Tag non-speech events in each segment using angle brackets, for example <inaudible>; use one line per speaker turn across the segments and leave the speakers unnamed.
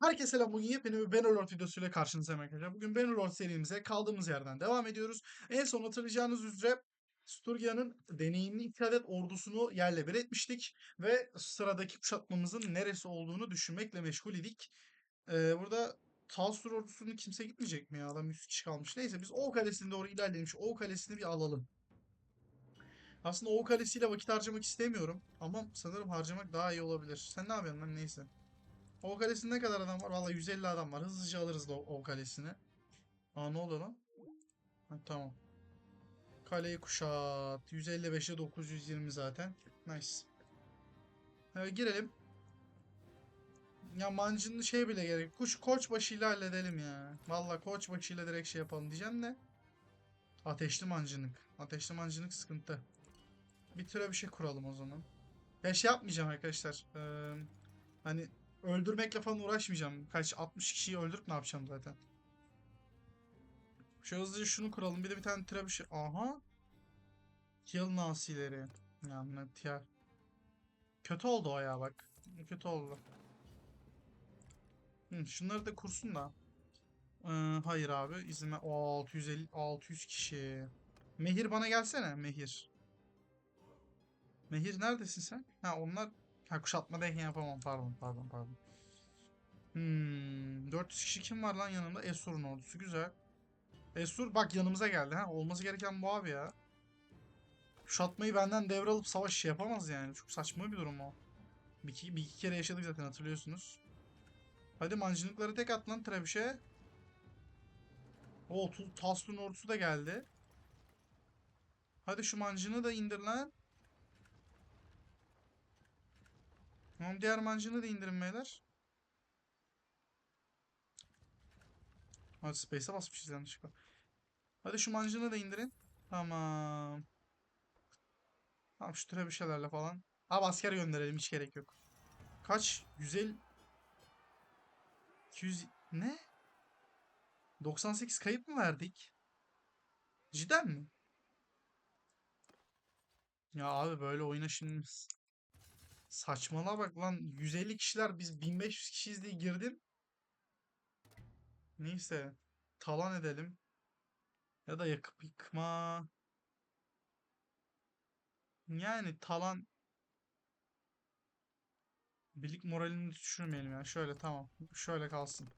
Herkese selam. Bugün yepyeni bir Bannerlord videosuyla karşınızdayım arkadaşlar. Bugün Bannerlord serimize kaldığımız yerden devam ediyoruz. En son hatırlayacağınız üzere Sturgia'nın deneyimli iki adet ordusunu yerle bir etmiştik. Ve sıradaki kuşatmamızın neresi olduğunu düşünmekle meşgul idik. Ee, burada Talsur ordusunu kimse gitmeyecek mi ya? Adam 100 kişi kalmış. Neyse biz O Kalesi'ne doğru ilerlemiş. O Kalesi'ni bir alalım. Aslında O Kalesi'yle vakit harcamak istemiyorum. Ama sanırım harcamak daha iyi olabilir. Sen ne yapıyorsun lan neyse. O kalesinde ne kadar adam var? Vallahi 150 adam var. Hızlıca alırız o, kalesini. Aa ne oluyor lan? Ha, tamam. Kaleyi kuşat. 155'e 920 zaten. Nice. Evet, girelim. Ya mancının şey bile gerek. Kuş koç başıyla halledelim ya. Vallahi koç başıyla direkt şey yapalım diyeceğim de. Ateşli mancınık. Ateşli mancınık sıkıntı. Bir türe bir şey kuralım o zaman. Ya şey yapmayacağım arkadaşlar. Ee, hani öldürmekle falan uğraşmayacağım. Kaç 60 kişiyi öldürüp ne yapacağım zaten. Şu hızlıca şunu kuralım. Bir de bir tane trebuchet. Aha. Kill nasileri. Yani tier. Kötü oldu o ya bak. Kötü oldu. Hı, şunları da kursun da. Ee, hayır abi. İzin ver. Oo, 650 600 kişi. Mehir bana gelsene. Mehir. Mehir neredesin sen? Ha onlar Ha kuşatmadayken yapamam. Pardon pardon pardon. Hmm, 400 kişi kim var lan yanımda? Esur'un ordusu. Güzel. Esur bak yanımıza geldi. ha. Olması gereken bu abi ya. Kuşatmayı benden devralıp savaş şey yapamaz yani. Çok saçma bir durum o. Bir iki, bir iki kere yaşadık zaten hatırlıyorsunuz. Hadi mancınıkları tek at lan Trebüş'e. O Taslun ordusu da geldi. Hadi şu mancını da indir lan. Tamam diğer mancını da indirin beyler. Hadi space'e basmışız yanlışlıkla. Hadi şu mancını da indirin. Tamam. Tamam şu türe bir şeylerle falan. Abi asker gönderelim hiç gerek yok. Kaç? 150 200 ne? 98 kayıp mı verdik? Cidden mi? Ya abi böyle oyuna saçmalığa bak lan 150 kişiler biz 1500 kişiyiz diye girdim. Neyse. Talan edelim. Ya da yakıp yıkma. Yani talan birlik moralini düşürmeyelim ya. Şöyle tamam. Şöyle kalsın.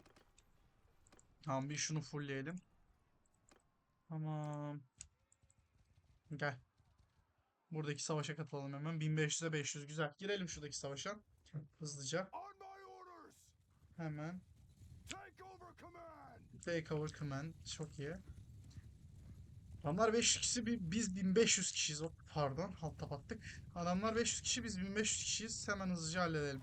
Tamam bir şunu fullleyelim. Tamam. Gel. Buradaki savaşa katılalım hemen. 1500'e 500 güzel. Girelim şuradaki savaşa. Hızlıca. Hemen.
Take over command!
Çok iyi. Adamlar 500 kişi bi- biz 1500 kişiyiz. Hop, pardon altta battık. Adamlar 500 kişi biz 1500 kişiyiz. Hemen hızlıca halledelim.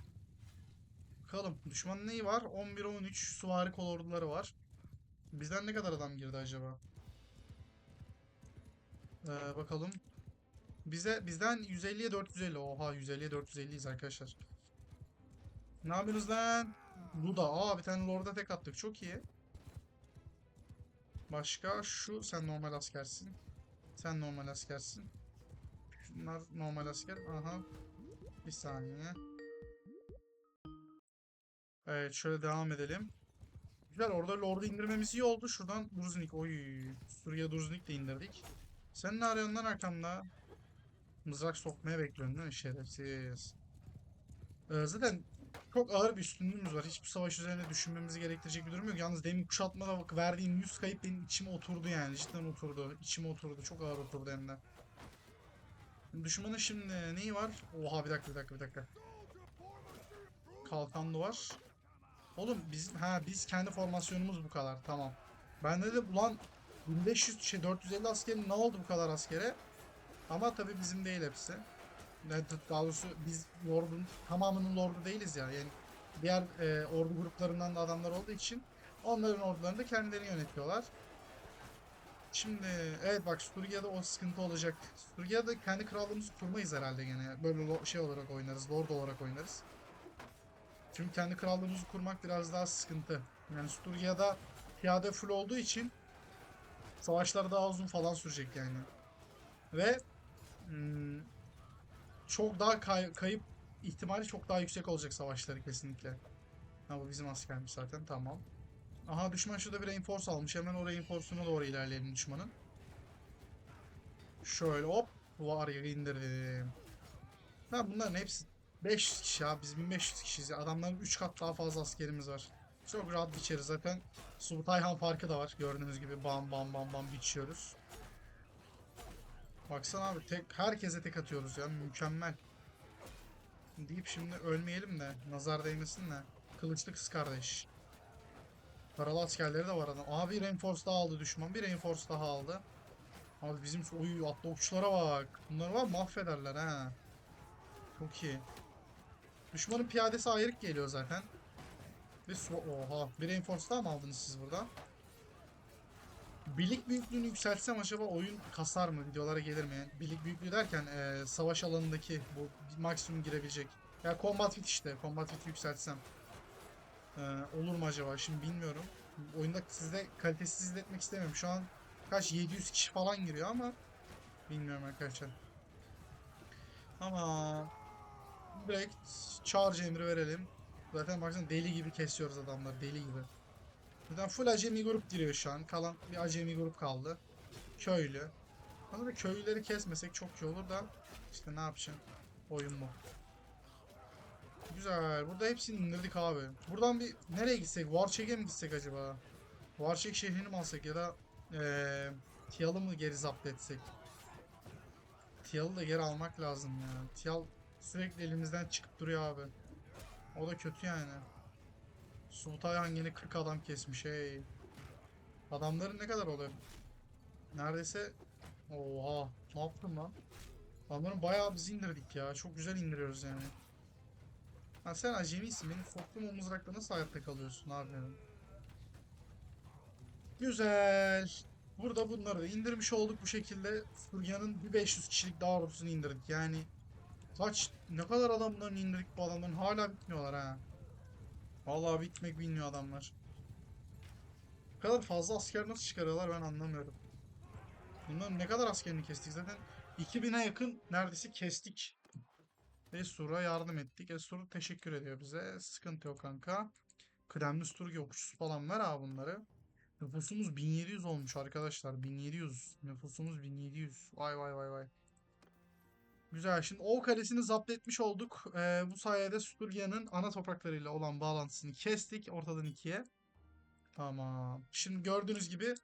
Bakalım düşmanın neyi var? 11-13 süvari kol orduları var. Bizden ne kadar adam girdi acaba? Ee, bakalım. Bize bizden 150'ye 450. Oha 150'ye 450'yiz arkadaşlar. Ne yapıyorsunuz lan? Luda. Aa bir tane Lord'a tek attık. Çok iyi. Başka şu sen normal askersin. Sen normal askersin. Şunlar normal asker. Aha. Bir saniye. Evet şöyle devam edelim. Güzel orada Lord'u indirmemiz iyi oldu. Şuradan Duruznik. Oy. Suriye Duruznik de indirdik. Sen ne arıyorsun lan arkamda? Mızrak sokmaya bekliyorsun değil mi? Şerefsiz. Ee, zaten çok ağır bir üstünlüğümüz var. Hiçbir savaş üzerine düşünmemizi gerektirecek bir durum yok. Yalnız demin kuşatmada bak verdiğim 100 kayıp benim içime oturdu yani. Cidden oturdu. İçime oturdu. Çok ağır oturdu hem de. Düşmanın şimdi neyi var? Oha bir dakika bir dakika bir dakika. Kalkanlı var. Oğlum biz ha biz kendi formasyonumuz bu kadar. Tamam. Ben de ulan 1500 şey 450 askerin ne oldu bu kadar askere? Ama tabii bizim değil hepsi. Yani Daha doğrusu biz Lord'un tamamının Lord'u değiliz ya. Yani diğer e, ordu gruplarından da adamlar olduğu için onların ordularını da kendileri yönetiyorlar. Şimdi evet bak Sturgia'da o sıkıntı olacak. Sturgia'da kendi krallığımızı kurmayız herhalde gene. Böyle şey olarak oynarız, Lord olarak oynarız. Çünkü kendi krallığımızı kurmak biraz daha sıkıntı. Yani Sturgia'da piyade full olduğu için savaşlar daha uzun falan sürecek yani. Ve çok daha kay- kayıp ihtimali çok daha yüksek olacak savaşları kesinlikle. Ha bu bizim askermiş zaten tamam. Aha düşman şurada bir reinforce almış. Hemen o reinforce'una doğru ilerleyelim düşmanın. Şöyle hop. Var ya indirdim. Ha bunların hepsi 500 kişi ya. Biz 1500 kişiyiz. Adamların 3 kat daha fazla askerimiz var. Çok rahat biçeriz zaten. Subutayhan farkı da var. Gördüğünüz gibi bam bam bam bam biçiyoruz. Baksana abi tek herkese tek atıyoruz ya. Mükemmel. Deyip şimdi ölmeyelim de nazar değmesin de. Kılıçlı kız kardeş. Paralı askerleri de var adam. Abi bir reinforce daha aldı düşman. Bir reinforce daha aldı. Abi bizim oy atlı okçulara bak. Bunlar var mahvederler ha. Çok iyi. Düşmanın piyadesi ayrık geliyor zaten. Ve su oha. Bir reinforce daha mı aldınız siz burada? Birlik büyüklüğünü yükseltsem acaba oyun kasar mı? Videolara gelir mi? Birlik büyüklüğü derken eee, savaş alanındaki bu maksimum girebilecek. Ya combat fit işte. Combat fit yükseltsem. Eee, olur mu acaba? Şimdi bilmiyorum. Oyunda sizde kalitesiz izletmek istemiyorum. Şu an kaç 700 kişi falan giriyor ama bilmiyorum arkadaşlar. Ama direkt charge emri verelim. Zaten baksana deli gibi kesiyoruz adamları deli gibi. Zaten full acemi grup giriyor şu an. Kalan bir acemi grup kaldı. Köylü. Aslında köylüleri kesmesek çok iyi olur da işte ne yapacağım? Oyun bu. Güzel. Burada hepsini indirdik abi. Buradan bir nereye gitsek? Warcheck'e mi gitsek acaba? Warcheck şehrini mi alsak ya da eee Tial'ı mı geri zapt etsek? Tial'ı da geri almak lazım ya. Tial sürekli elimizden çıkıp duruyor abi. O da kötü yani. Sultan yine 40 adam kesmiş hey. Adamların ne kadar oluyor? Neredeyse Oha ne yaptın lan? Adamların bayağı biz indirdik ya. Çok güzel indiriyoruz yani. Ha sen acemisin. Benim soktuğum o nasıl hayatta kalıyorsun abi? Güzel. Burada bunları da indirmiş olduk bu şekilde. Furya'nın bir 500 kişilik daha ordusunu indirdik. Yani kaç ne kadar adamlarını indirdik bu adamların hala bitmiyorlar ha. Vallahi bitmek bilmiyor adamlar. Bu kadar fazla asker nasıl çıkarıyorlar ben anlamıyorum. Bunların ne kadar askerini kestik zaten 2000'e yakın neredeyse kestik. Esur'a yardım ettik. Esur teşekkür ediyor bize. Sıkıntı yok kanka. Kıdemli Sturge okçusu falan ver abi bunları. Nüfusumuz 1700 olmuş arkadaşlar. 1700. Nüfusumuz 1700. Vay vay vay vay. Güzel. Şimdi Ov Kalesi'ni zapt etmiş olduk. Ee, bu sayede Sturgia'nın ana topraklarıyla olan bağlantısını kestik ortadan ikiye. Tamam. Şimdi gördüğünüz gibi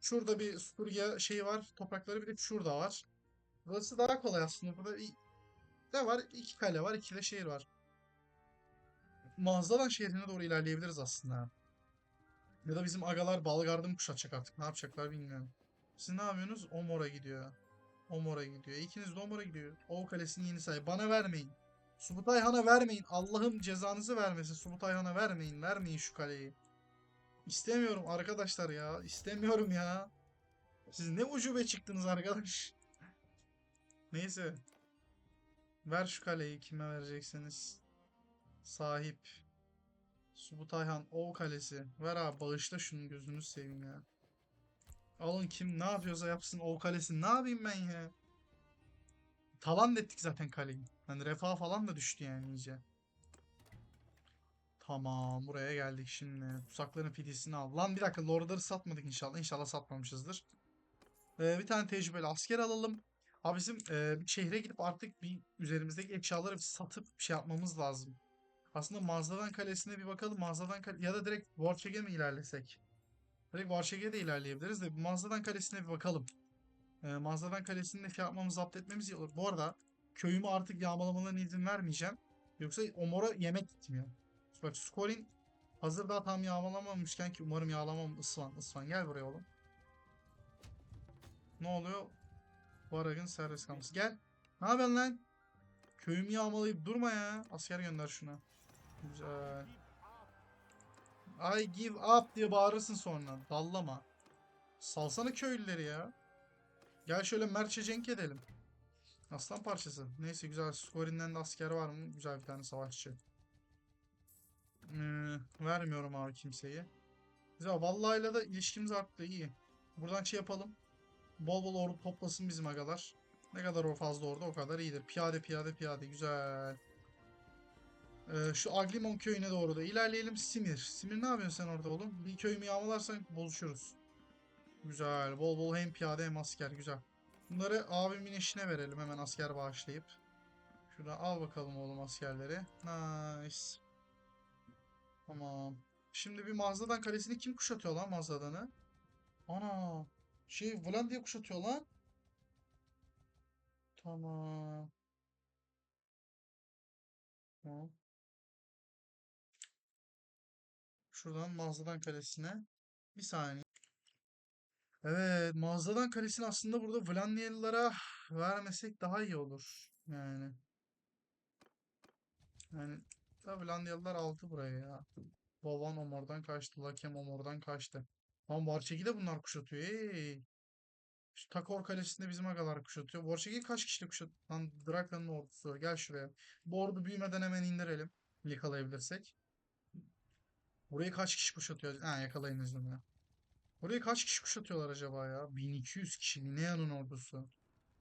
şurada bir Sturgia şeyi var. Toprakları bir de şurada var. Burası daha kolay aslında. Burada ne var? İki kale var. iki de şehir var. Mazdalan şehrine doğru ilerleyebiliriz aslında. Ya da bizim agalar Balgard'ı mı kuşatacak artık? Ne yapacaklar bilmiyorum. Siz ne yapıyorsunuz? Omor'a gidiyor. Omor'a gidiyor. İkiniz de Omor'a gidiyor. Ov Kalesi'nin yeni sahibi. Bana vermeyin. Subutay Han'a vermeyin. Allah'ım cezanızı vermesin. Subutay Han'a vermeyin. Vermeyin şu kaleyi. İstemiyorum arkadaşlar ya. İstemiyorum ya. Siz ne ucube çıktınız arkadaş. Neyse. Ver şu kaleyi kime vereceksiniz. Sahip. Subutayhan Ov Kalesi. Ver abi bağışla şunun gözünü seveyim ya. Alın kim ne yapıyorsa yapsın Ov Kalesi. Ne yapayım ben ya? Talan ettik zaten kaleyi. Hani refah falan da düştü yani iyice. Tamam buraya geldik şimdi. Pusakların fidesini al. Lan bir dakika lordları satmadık inşallah. İnşallah satmamışızdır. Ee, bir tane tecrübeli asker alalım. Abi bizim e, şehre gidip artık bir üzerimizdeki eşyaları satıp bir şey yapmamız lazım. Aslında Mağazadan Kalesi'ne bir bakalım. Mağazadan Kale ya da direkt Warcheck'e mi ilerlesek? Direkt Warcheck'e de ilerleyebiliriz de Mağazadan Kalesi'ne bir bakalım. Ee, Mağazadan Kalesi'nde şey yapmamız, zapt etmemiz iyi olur. Bu arada köyümü artık yağmalamalarına izin vermeyeceğim. Yoksa Omor'a yemek gitmiyor. Bak Skolin hazır daha tam yağmalamamışken ki umarım yağlamam ısvan. Isvan gel buraya oğlum. Ne oluyor? Varag'ın serbest kalması. Gel. Ne yapıyorsun lan? Köyümü yağmalayıp durma ya. Asker gönder şuna. Güzel. I give up diye bağırırsın sonra. Dallama. Salsana köylüleri ya. Gel şöyle merçe cenk edelim. Aslan parçası. Neyse güzel. Skorin'den de asker var mı? Güzel bir tane savaşçı. Ee, vermiyorum abi kimseyi. Güzel. Vallahi'yle da ilişkimiz arttı. iyi. Buradan şey yapalım. Bol bol ordu toplasın bizim agalar. Ne kadar o fazla orada o kadar iyidir. Piyade piyade piyade. Güzel. Ee, şu Aglimon köyüne doğru da ilerleyelim. Simir. Simir ne yapıyorsun sen orada oğlum? Bir köyümü yağmalarsan bozuşuruz. Güzel. Bol bol hem piyade hem asker. Güzel. Bunları abimin eşine verelim hemen asker bağışlayıp. Şuradan al bakalım oğlum askerleri. Nice. Tamam. Şimdi bir Mazdadan kalesini kim kuşatıyor lan Mazdadan'ı? Ana. Şey Vlandia kuşatıyor lan. Tamam. Tamam. Şuradan Mazdadan kalesine. Bir saniye. Evet, Mazdadan kalesini aslında burada Vlandiyalılara vermesek daha iyi olur. Yani. Yani da Vlandiyalılar aldı buraya ya. Vavan Omor'dan kaçtı. Lakem Omor'dan kaçtı. Lan Varçek'i de bunlar kuşatıyor. Hey. Şu Takor Kalesi'nde bizim agalar kuşatıyor. Varçek'i kaç kişiyle kuşatıyor? Lan Draken'ın ordusu. Gel şuraya. Bu ordu büyümeden hemen indirelim. Yakalayabilirsek. Burayı kaç kişi kuşatıyor? Ha yakalayınız onu ya. Burayı kaç kişi kuşatıyorlar acaba ya? 1200 kişi. Linea'nın ordusu.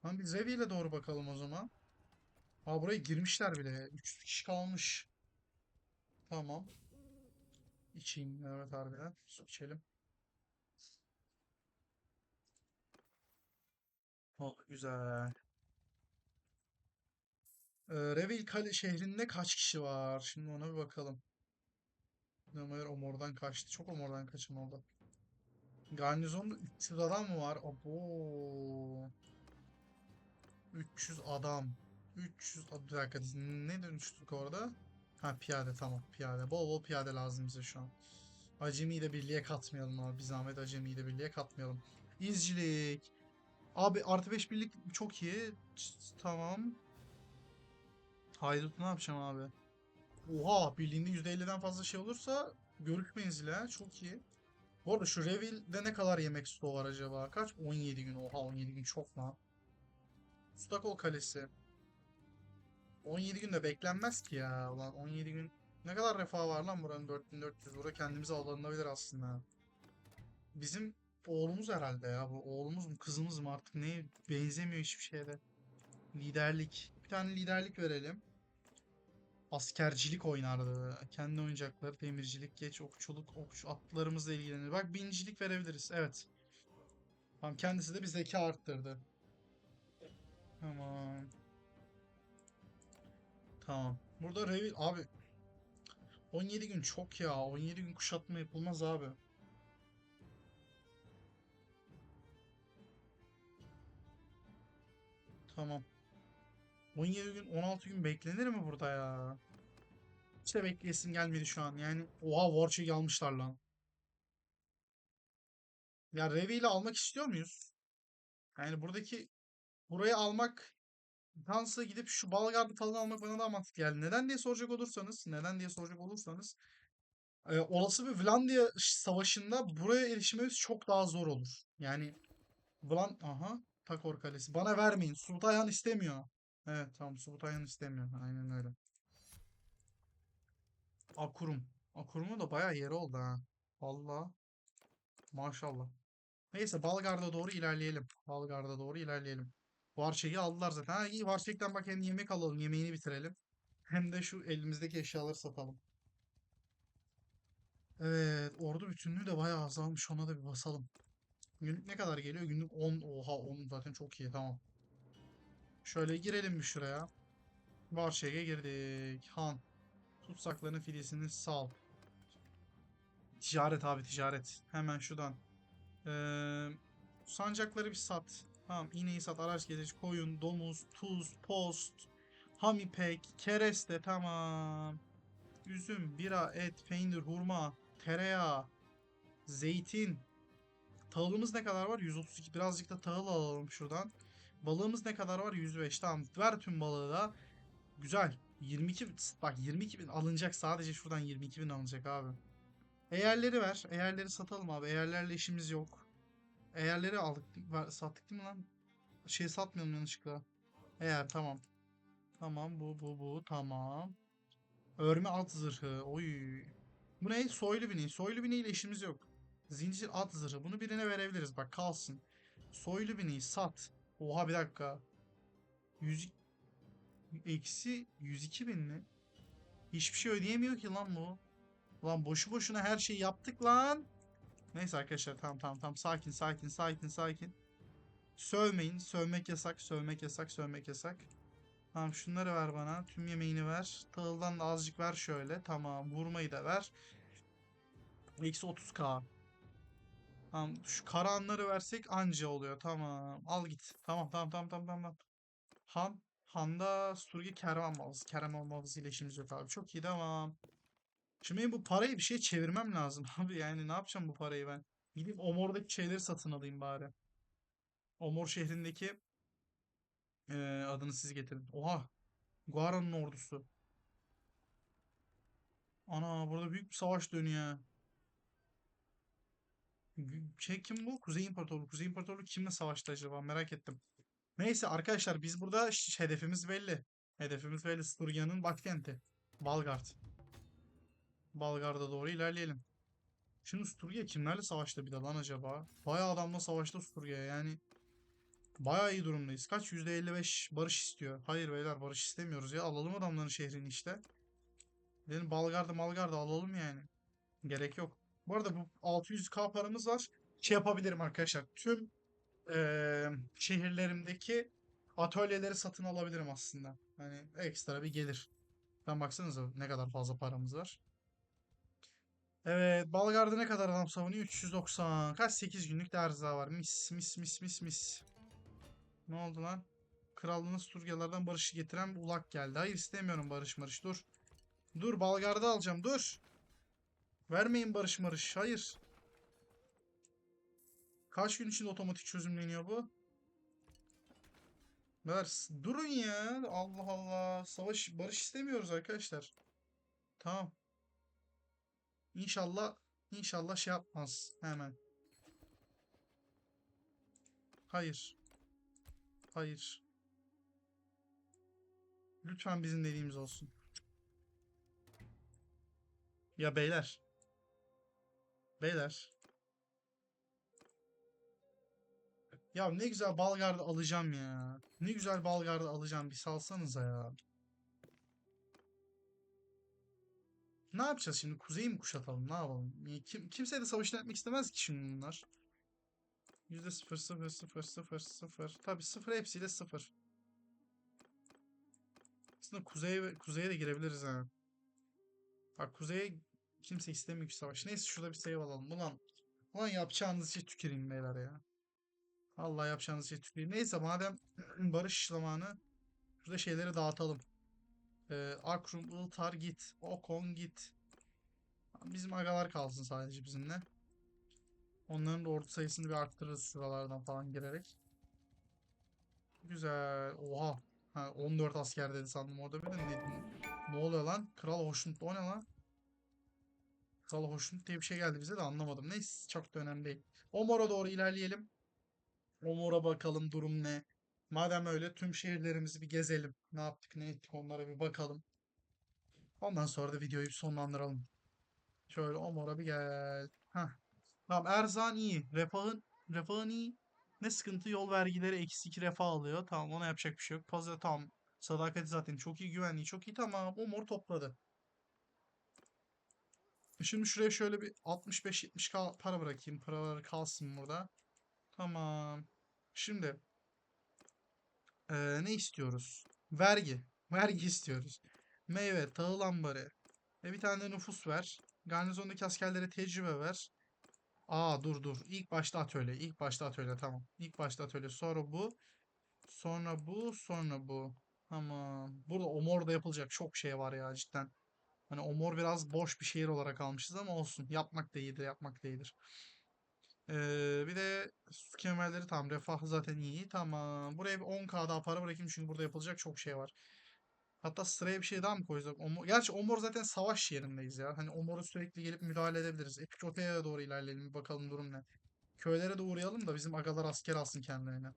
Lan biz Revi ile doğru bakalım o zaman. Aa buraya girmişler bile. 300 kişi kalmış. Tamam. İçeyim. Evet harbiden. Su içelim. Oh güzel. Ee, Revil Kale şehrinde kaç kişi var? Şimdi ona bir bakalım. Ömer Omor'dan kaçtı. Çok Omor'dan kaçın oldu. Garnizonda 300 adam mı var? Abo. 300 adam. 300 ad- bir ne dönüştük orada? Ha piyade tamam piyade. Bol bol piyade lazım bize şu an. Acemiyi de birliğe katmayalım abi. Bir zahmet acemiyi de birliğe katmayalım. İzcilik. Abi artı 5 birlik çok iyi. Tamam. Haydut ne yapacağım abi? Oha birliğinde %50'den fazla şey olursa görüş menzili ha çok iyi. Bu arada şu Revil'de ne kadar yemek stoğu var acaba? Kaç? 17 gün. Oha 17 gün çok lan. Stakol Kalesi. 17 günde beklenmez ki ya. Ulan 17 gün ne kadar refah var lan buranın 4400. Bura kendimize alınabilir aslında. Bizim oğlumuz herhalde ya. Bu oğlumuz mu kızımız mı artık ne benzemiyor hiçbir şeyde. Liderlik. Bir tane liderlik verelim. Askercilik oynardı. Kendi oyuncakları, demircilik, geç okçuluk, okçu atlarımızla ilgilenir. Bak bincilik verebiliriz. Evet. Tamam kendisi de bir zeka arttırdı. Tamam. Tamam. Burada Revil abi 17 gün çok ya. 17 gün kuşatma yapılmaz abi. Tamam. 17 gün 16 gün beklenir mi burada ya? Hiç de bekleyesim gelmedi şu an. Yani oha Warcheg'i almışlar lan. Ya Revi'yle almak istiyor muyuz? Yani buradaki burayı almak Tansa gidip şu Balgard'ı falan almak bana daha mantıklı geldi. Neden diye soracak olursanız, neden diye soracak olursanız e, olası bir Vlandia savaşında buraya erişmemiz çok daha zor olur. Yani Vlan aha Takor Kalesi. Bana vermeyin. Sultayan istemiyor. Evet tamam Sultayan istemiyor. Aynen öyle. Akurum. Akurum'un da bayağı yeri oldu ha. Valla. Maşallah. Neyse Balgard'a doğru ilerleyelim. Balgard'a doğru ilerleyelim. Varçeyi aldılar zaten. Ha iyi Varçek'ten bak hem yemek alalım. Yemeğini bitirelim. Hem de şu elimizdeki eşyaları satalım. Evet. Ordu bütünlüğü de bayağı azalmış. Ona da bir basalım. Günlük ne kadar geliyor? Günlük 10. Oha 10 zaten çok iyi. Tamam. Şöyle girelim bir şuraya. Varçek'e girdik. Han. Tutsakların filisini sal. Ticaret abi ticaret. Hemen şuradan. Ee, sancakları bir sat. Tamam iğneyi sat. Araç gezici, koyun, domuz, tuz, post, ham ipek, kereste tamam. Üzüm, bira, et, peynir, hurma, tereyağı, zeytin. Tahılımız ne kadar var? 132. Birazcık da tahıl alalım şuradan. Balığımız ne kadar var? 105. Tamam. Ver tüm balığı da. Güzel. 22 bin- bak 22 bin alınacak sadece şuradan 22 bin alınacak abi. Eğerleri ver. Eğerleri satalım abi. Eğerlerle işimiz yok. Eğerleri aldık. ver- sattık değil mi lan? Şey satmayalım yanlışlıkla. Eğer tamam. Tamam bu bu bu tamam. Örme at zırhı. Oy. Bu ne? Soylu bini. Soylu biniyle işimiz yok. Zincir at zırhı. Bunu birine verebiliriz. Bak kalsın. Soylu bini sat. Oha bir dakika. 100 eksi 102 bin mi? Hiçbir şey ödeyemiyor ki lan bu. Lan boşu boşuna her şeyi yaptık lan. Neyse arkadaşlar tamam tamam tamam sakin sakin sakin sakin. Sövmeyin. Sövmek yasak, sövmek yasak, sövmek yasak. Tamam şunları ver bana. Tüm yemeğini ver. Tahıldan da azıcık ver şöyle. Tamam vurmayı da ver. Eksi 30k. Tamam şu karanları versek anca oluyor. Tamam al git. Tamam tamam tamam tamam tamam. Han. Han'da Sturgi kervan malızı. Kervan malızı ile işimiz yok abi. Çok iyi devam. Şimdi bu parayı bir şey çevirmem lazım <laughs> abi. Yani ne yapacağım bu parayı ben? Gidip Omor'daki şeyleri satın alayım bari. Omor şehrindeki eee, adını siz getirin. Oha. Guara'nın ordusu. Ana burada büyük bir savaş dönüyor. Şey kim bu? Kuzey İmparatorluğu. Kuzey İmparatorluğu kimle savaştı acaba? Merak ettim. Neyse arkadaşlar biz burada hedefimiz belli. Hedefimiz belli. Sturgia'nın başkenti. Balgard. Balgard'a doğru ilerleyelim. Şimdi Sturgia kimlerle savaştı bir de lan acaba? Bayağı adamla savaştı Sturgia yani. Bayağı iyi durumdayız. Kaç? %55 barış istiyor. Hayır beyler barış istemiyoruz ya. Alalım adamların şehrini işte. Dedim Balgard'ı Malgard'ı alalım yani. Gerek yok. Bu arada bu 600k paramız var. Şey yapabilirim arkadaşlar. Tüm eee, şehirlerimdeki atölyeleri satın alabilirim aslında. Hani ekstra bir gelir. Ben baksanıza ne kadar fazla paramız var. Evet, Balgard'ı ne kadar adam savunuyor? 390. Kaç 8 günlük de var. Mis mis mis mis mis. Ne oldu lan? Krallığınız Turgyalardan barışı getiren ulak geldi. Hayır istemiyorum barış marış. Dur. Dur Balgard'ı alacağım. Dur. Vermeyin barış marış. Hayır. Kaç gün içinde otomatik çözümleniyor bu? Ver. Durun ya. Allah Allah. Savaş, barış istemiyoruz arkadaşlar. Tamam. İnşallah, inşallah şey yapmaz. Hemen. Hayır. Hayır. Lütfen bizim dediğimiz olsun. Ya beyler. Beyler. Ya ne güzel Balgard'ı alacağım ya. Ne güzel Balgard'ı alacağım. Bir salsanıza ya. Ne yapacağız şimdi? Kuzeyi mi kuşatalım? Ne yapalım? Kim, kimse de savaşını etmek istemez ki şimdi bunlar. Yüzde sıfır sıfır sıfır sıfır sıfır. Tabii sıfır hepsiyle sıfır. Aslında kuzeye, kuzeye de girebiliriz ha. Bak kuzeye kimse istemiyor ki savaş. Neyse şurada bir save alalım. Ulan, ulan yapacağınız işe tüküreyim beyler ya. Allah yapacağınız işe tüküreyim. Neyse madem <clears throat> barış zamanı şurada şeyleri dağıtalım. Ee, Akrum, Iltar git. Okon git. Bizim agalar kalsın sadece bizimle. Onların da ordu sayısını bir arttırırız şuralardan falan girerek. Güzel. Oha. Ha, 14 asker dedi sandım orada bir de ne, ne oluyor lan? Kral Hoşnut o ne lan? Kral Hoşnut diye bir şey geldi bize de anlamadım. Neyse çok da önemli değil. Omor'a doğru ilerleyelim. Omor'a bakalım durum ne? Madem öyle tüm şehirlerimizi bir gezelim. Ne yaptık ne ettik onlara bir bakalım. Ondan sonra da videoyu sonlandıralım. Şöyle Omor'a bir gel. Hah. Tamam erzan iyi. Refahın, refahın iyi. Ne sıkıntı yol vergileri eksi 2 refah alıyor. Tamam ona yapacak bir şey yok. Pazar tamam. Sadakati zaten çok iyi güvenliği çok iyi. Tamam Omor topladı. Şimdi şuraya şöyle bir 65-70k para bırakayım. Paraları kalsın burada. Tamam. Şimdi eee, ne istiyoruz? Vergi. Vergi <laughs> istiyoruz. Meyve, tahıl ambarı. Ve bir tane de nüfus ver. Garnizondaki askerlere tecrübe ver. Aa dur dur. İlk başta atölye. İlk başta atölye tamam. İlk başta atölye. Sonra bu. Sonra bu. Sonra bu. Tamam. Burada Omor'da yapılacak çok şey var ya cidden. Hani Omor biraz boş bir şehir olarak almışız ama olsun. Yapmak da iyidir. Yapmak da iyidir. Ee, bir de su kemerleri tamam. Refah zaten iyi. Tamam. Buraya bir 10k daha para bırakayım çünkü burada yapılacak çok şey var. Hatta sıraya bir şey daha mı koysak? Omor... Gerçi Omor zaten savaş yerindeyiz ya. Hani Omor'a sürekli gelip müdahale edebiliriz. Epikota'ya doğru ilerleyelim. Bir bakalım durum ne. Köylere de uğrayalım da bizim agalar asker alsın kendilerine.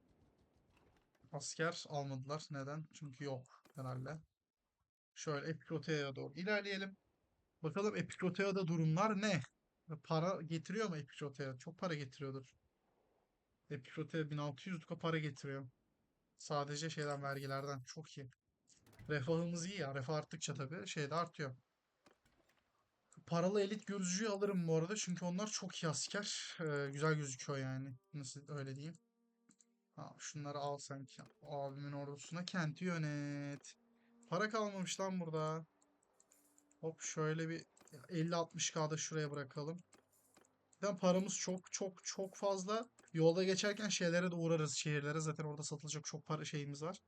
Asker almadılar. Neden? Çünkü yok herhalde. Şöyle Epikota'ya doğru ilerleyelim. Bakalım Epikota'da durumlar ne? Para getiriyor mu Epikota'ya? Çok para getiriyordur. Epikota'ya 1600 duka para getiriyor. Sadece şeyden vergilerden. Çok iyi. Refahımız iyi ya. Refah arttıkça tabii şey de artıyor. Paralı elit gözcüyü alırım bu arada. Çünkü onlar çok iyi asker. Ee, güzel gözüküyor yani. Nasıl öyle diyeyim. Ha, şunları al sen ki. Abimin ordusuna kenti yönet. Para kalmamış lan burada. Hop şöyle bir 50-60k da şuraya bırakalım. Zaten paramız çok çok çok fazla. Yolda geçerken şeylere de uğrarız şehirlere. Zaten orada satılacak çok para şeyimiz var.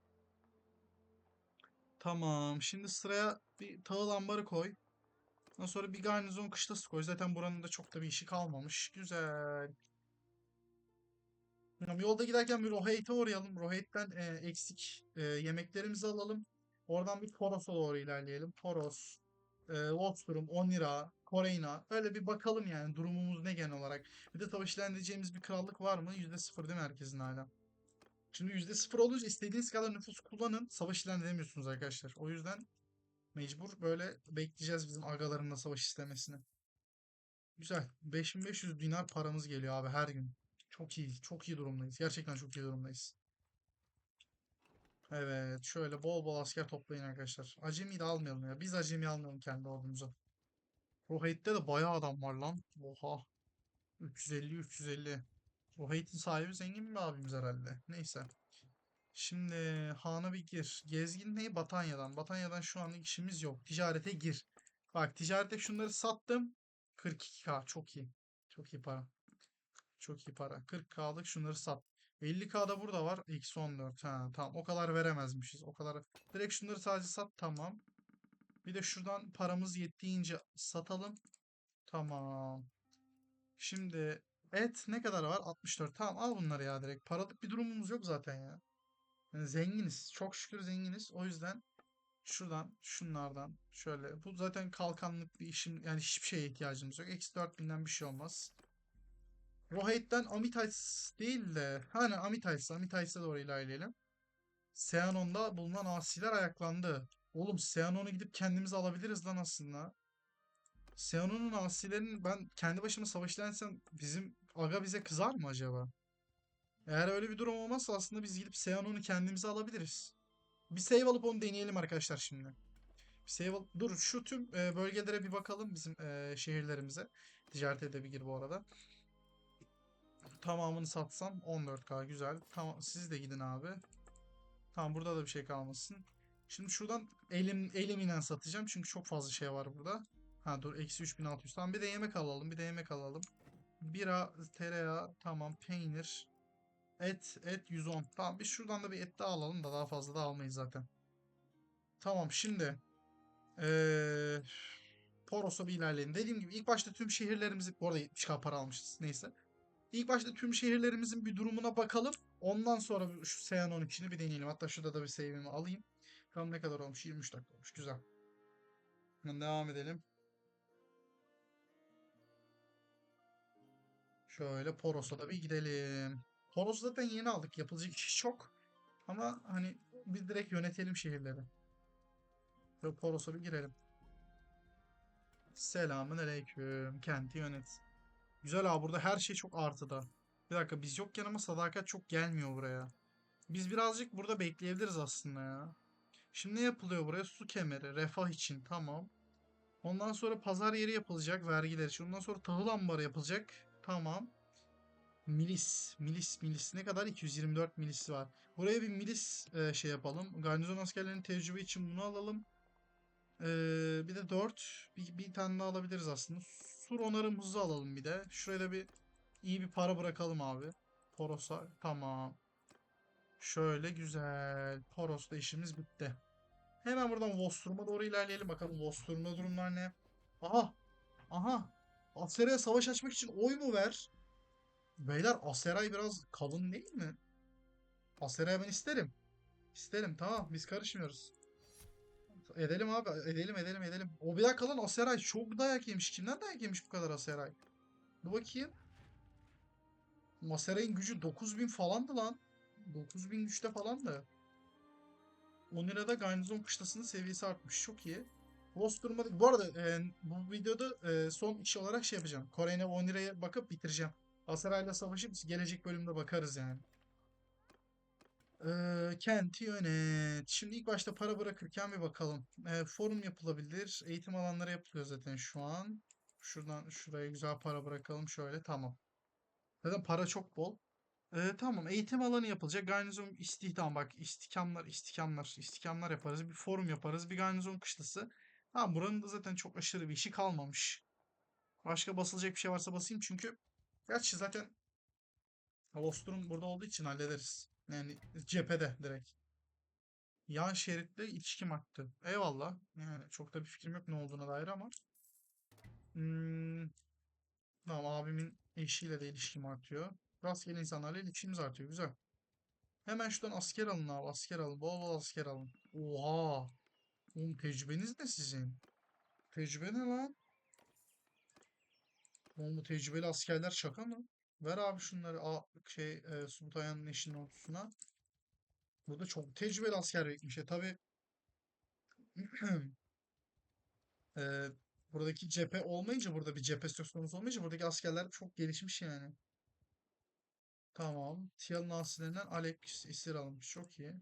Tamam. Şimdi sıraya bir tahıl ambarı koy. Ondan sonra bir garnizon kışlası koy. Zaten buranın da çok da bir işi kalmamış. Güzel. Yolda giderken bir Rohate'e uğrayalım. Rohate'den e, eksik e, yemeklerimizi alalım. Oradan bir Toros'a doğru ilerleyelim. Toros, e, Lotstrom, Onira, Koreyna. Öyle bir bakalım yani durumumuz ne genel olarak. Bir de savaş ilan edeceğimiz bir krallık var mı? %0 değil mi herkesin hala? Şimdi %0 olunca istediğiniz kadar nüfus kullanın. Savaş ilan arkadaşlar. O yüzden mecbur böyle bekleyeceğiz bizim agaların da savaş istemesini. Güzel. 5500 dinar paramız geliyor abi her gün. Çok iyi. Çok iyi durumdayız. Gerçekten çok iyi durumdayız. Evet. Şöyle bol bol asker toplayın arkadaşlar. Acemi de almayalım ya. Biz acemi almayalım kendi ordumuza. Rohate'de de bayağı adam var lan. Oha. 350 350. Rohate'in sahibi zengin bir abimiz herhalde. Neyse. Şimdi Han'a bir gir. Gezgin neyi? Batanya'dan. Batanya'dan şu anlık işimiz yok. Ticarete gir. Bak ticarete şunları sattım. 42k. Çok iyi. Çok iyi para. Çok iyi para. 40k'lık şunları sat. 50k da burada var. Eksi 14. Ha, tamam. O kadar veremezmişiz. O kadar. Direkt şunları sadece sat. Tamam. Bir de şuradan paramız yettiğince satalım. Tamam. Şimdi et ne kadar var? 64. Tamam al bunları ya direkt. Paralık bir durumumuz yok zaten ya. Yani zenginiz. Çok şükür zenginiz. O yüzden şuradan şunlardan şöyle. Bu zaten kalkanlık bir işim. Yani hiçbir şeye ihtiyacımız yok. Eksi 4000'den bir şey olmaz. Rohate'den Amitites değil de hani Amitites, Amitites'e doğru ilerleyelim. Seanon'da bulunan asiler ayaklandı. Oğlum Seanon'u gidip kendimiz alabiliriz lan aslında. Seanon'un asilerini ben kendi başıma savaşlansam bizim aga bize kızar mı acaba? Eğer öyle bir durum olmazsa aslında biz gidip Seanon'u kendimize alabiliriz. Bir save alıp onu deneyelim arkadaşlar şimdi. Bir save al- Dur şu tüm e, bölgelere bir bakalım bizim e, şehirlerimize. Bir gir bu arada. Tamamını satsam 14k güzel. Tamam siz de gidin abi. Tamam burada da bir şey kalmasın. Şimdi şuradan elim eliminen satacağım çünkü çok fazla şey var burada. Ha dur eksi 3600. Tamam bir de yemek alalım bir de yemek alalım. Bira, tereyağı, tamam peynir. Et, et 110. Tamam biz şuradan da bir et daha alalım da daha fazla da almayız zaten. Tamam şimdi. Eee Toros'a bir ilerleyelim. Dediğim gibi ilk başta tüm şehirlerimizi bu arada 70k para almışız. Neyse. İlk başta tüm şehirlerimizin bir durumuna bakalım. Ondan sonra şu Seyhan 12'ni bir deneyelim. Hatta şurada da bir save'imi alayım. Bakalım ne kadar olmuş? 23 dakika olmuş. Güzel. Hemen devam edelim. Şöyle Poros'a da bir gidelim. Poros zaten yeni aldık. Yapılacak iş çok. Ama hani biz direkt yönetelim şehirleri. Şöyle Poros'a bir girelim. Selamün aleyküm. Kenti yönet. Güzel abi burada her şey çok artıda. Bir dakika biz yokken ama sadakat çok gelmiyor buraya. Biz birazcık burada bekleyebiliriz aslında ya. Şimdi ne yapılıyor buraya? Su kemeri. Refah için. Tamam. Ondan sonra pazar yeri yapılacak vergiler için. Ondan sonra tahıl ambarı yapılacak. Tamam. Milis. Milis. Milis. Ne kadar? 224 milis var. Buraya bir milis e, şey yapalım. Garnizon askerlerinin tecrübe için bunu alalım. Ee, bir de 4. Bir, bir tane daha alabiliriz aslında. Sur onarımızı alalım bir de. Şuraya da bir iyi bir para bırakalım abi. Poros'a. Tamam. Şöyle güzel. Poros'ta işimiz bitti. Hemen buradan Vostrum'a doğru ilerleyelim. Bakalım Vostrum'da durumlar ne? Aha. Aha. Asera'ya savaş açmak için oy mu ver? Beyler Aseray biraz kalın değil mi? Asera'ya ben isterim. İsterim tamam biz karışmıyoruz. Edelim abi edelim edelim edelim. O bir dakika lan Aseray çok dayak yemiş. Kimden dayak yemiş bu kadar Aseray? Dur bakayım. Aseray'ın gücü 9000 falandı lan. 9000 güçte falandı. 10 lirada garnizon kışlasının seviyesi artmış. Çok iyi. Lost durmadı. Bu arada e, bu videoda e, son iş olarak şey yapacağım. Koreyne 10 liraya bakıp bitireceğim. Aseray'la savaşıp gelecek bölümde bakarız yani. Eee, kenti yönet. Şimdi ilk başta para bırakırken bir bakalım. Eee, forum yapılabilir. Eğitim alanları yapılıyor zaten şu an. Şuradan şuraya güzel para bırakalım şöyle tamam. Zaten para çok bol. Eee, tamam eğitim alanı yapılacak. Garnizon istihdam bak istikamlar istikamlar istikamlar yaparız. Bir forum yaparız. Bir garnizon kışlası. Ha buranın da zaten çok aşırı bir işi kalmamış. Başka basılacak bir şey varsa basayım çünkü gerçi zaten Avostur'un burada olduğu için hallederiz. Yani cephede direkt. Yan şeritle ilişkim arttı. Eyvallah. Yani çok da bir fikrim yok ne olduğuna dair ama. Hmm, tamam abimin eşiyle de ilişkim artıyor. Rastgele insanlarla ilişkimiz artıyor. Güzel. Hemen şuradan asker alın abi. Asker alın. Bol bol asker alın. Oha. Oğlum tecrübeniz ne sizin? Tecrübe ne lan? Oğlum bu tecrübeli askerler şaka mı? Ver abi şunları a, şey e, Sultan'ın eşinin ordusuna. Burada çok tecrübeli asker bekmiş. E tabi <clears throat> e, buradaki cephe olmayınca burada bir cephe söz konusu olmayınca buradaki askerler çok gelişmiş yani. Tamam. Tial'ın asilerinden Alex esir alınmış. Çok iyi.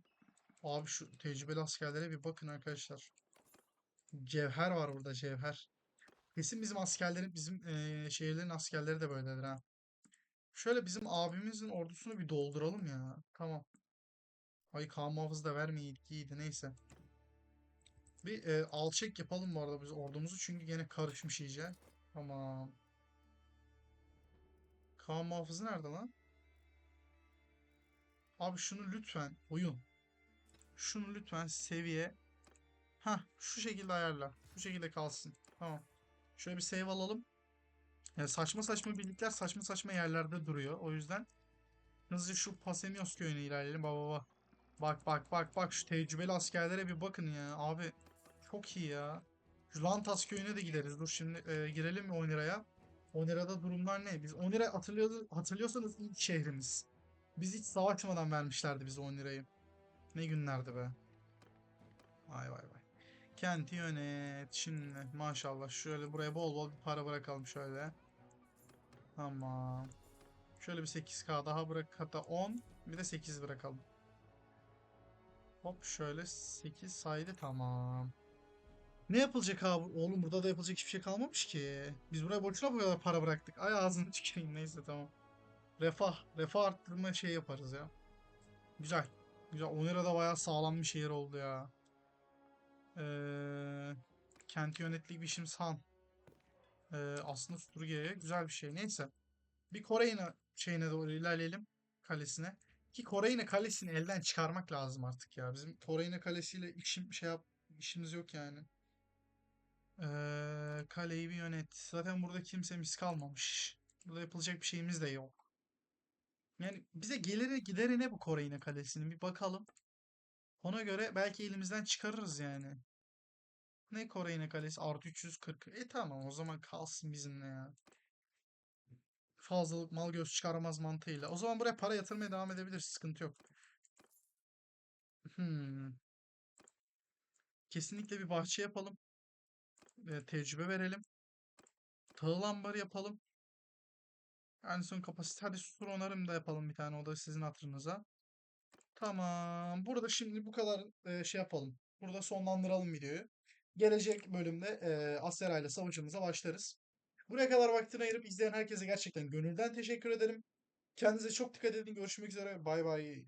Abi şu tecrübeli askerlere bir bakın arkadaşlar. Cevher var burada cevher. Kesin bizim askerlerin bizim eee, şehirlerin askerleri de böyledir ha. Şöyle bizim abimizin ordusunu bir dolduralım ya. Tamam. Ay Kaan Muhafız da vermeyeydik iyiydi neyse. Bir eee alçek yapalım bu arada biz ordumuzu çünkü gene karışmış iyice. Tamam. Kaan Muhafızı nerede lan? Abi şunu lütfen oyun. Şunu lütfen seviye. Ha şu şekilde ayarla. Bu şekilde kalsın. Tamam. Şöyle bir save alalım. Yani saçma saçma birlikler saçma saçma yerlerde duruyor. O yüzden hızlıca şu Pasemios köyüne ilerleyelim. Baba baba. Bak bak bak bak şu tecrübeli askerlere bir bakın ya. Abi çok iyi ya. Şu Lantas köyüne de gideriz. Dur şimdi e, girelim mi Onira'ya? Onira'da durumlar ne? Biz Onira hatırlıyor, hatırlıyorsanız ilk şehrimiz. Biz hiç savaşmadan vermişlerdi bize 10 lirayı. Ne günlerdi be. Vay vay vay. Kenti yönet. Şimdi maşallah şöyle buraya bol bol bir para bırakalım şöyle. Tamam. Şöyle bir 8k daha bırak hatta 10 bir de 8 bırakalım. Hop şöyle 8 saydı tamam. Ne yapılacak abi? Oğlum burada da yapılacak hiçbir şey kalmamış ki. Biz buraya boşuna bu kadar para bıraktık. Ay ağzını <laughs> tüküreyim neyse tamam. Refah. Refah arttırma şey yaparız ya. Güzel. Güzel. Onera bayağı sağlam bir şehir oldu ya. Ee, kenti yönetlik bir Han. Ee, aslında Sturge'ye güzel bir şey. Neyse. Bir Koreyna şeyine doğru ilerleyelim. Kalesine. Ki Koreyna kalesini elden çıkarmak lazım artık ya. Bizim Koreyna kalesiyle işim şey yap işimiz yok yani. Ee, kaleyi bir yönet. Zaten burada kimsemiz kalmamış. Burada yapılacak bir şeyimiz de yok. Yani bize geliri gideri ne bu Koreyna kalesinin bir bakalım. Ona göre belki elimizden çıkarırız yani. Ne Koreyna kalesi? Artı 340. E tamam o zaman kalsın bizimle ya. Fazlalık mal göz çıkarmaz mantığıyla. O zaman buraya para yatırmaya devam edebiliriz. Sıkıntı yok. Hmm. Kesinlikle bir bahçe yapalım. E, tecrübe verelim. Tahıl ambarı yapalım. Yani son kapasite. Hadi susur onarım da yapalım bir tane. O da sizin hatırınıza. Tamam. Burada şimdi bu kadar e, şey yapalım. Burada sonlandıralım videoyu. Gelecek bölümde e, Asera ile savaşımıza başlarız. Buraya kadar vaktini ayırıp izleyen herkese gerçekten gönülden teşekkür ederim. Kendinize çok dikkat edin. Görüşmek üzere. Bay bay.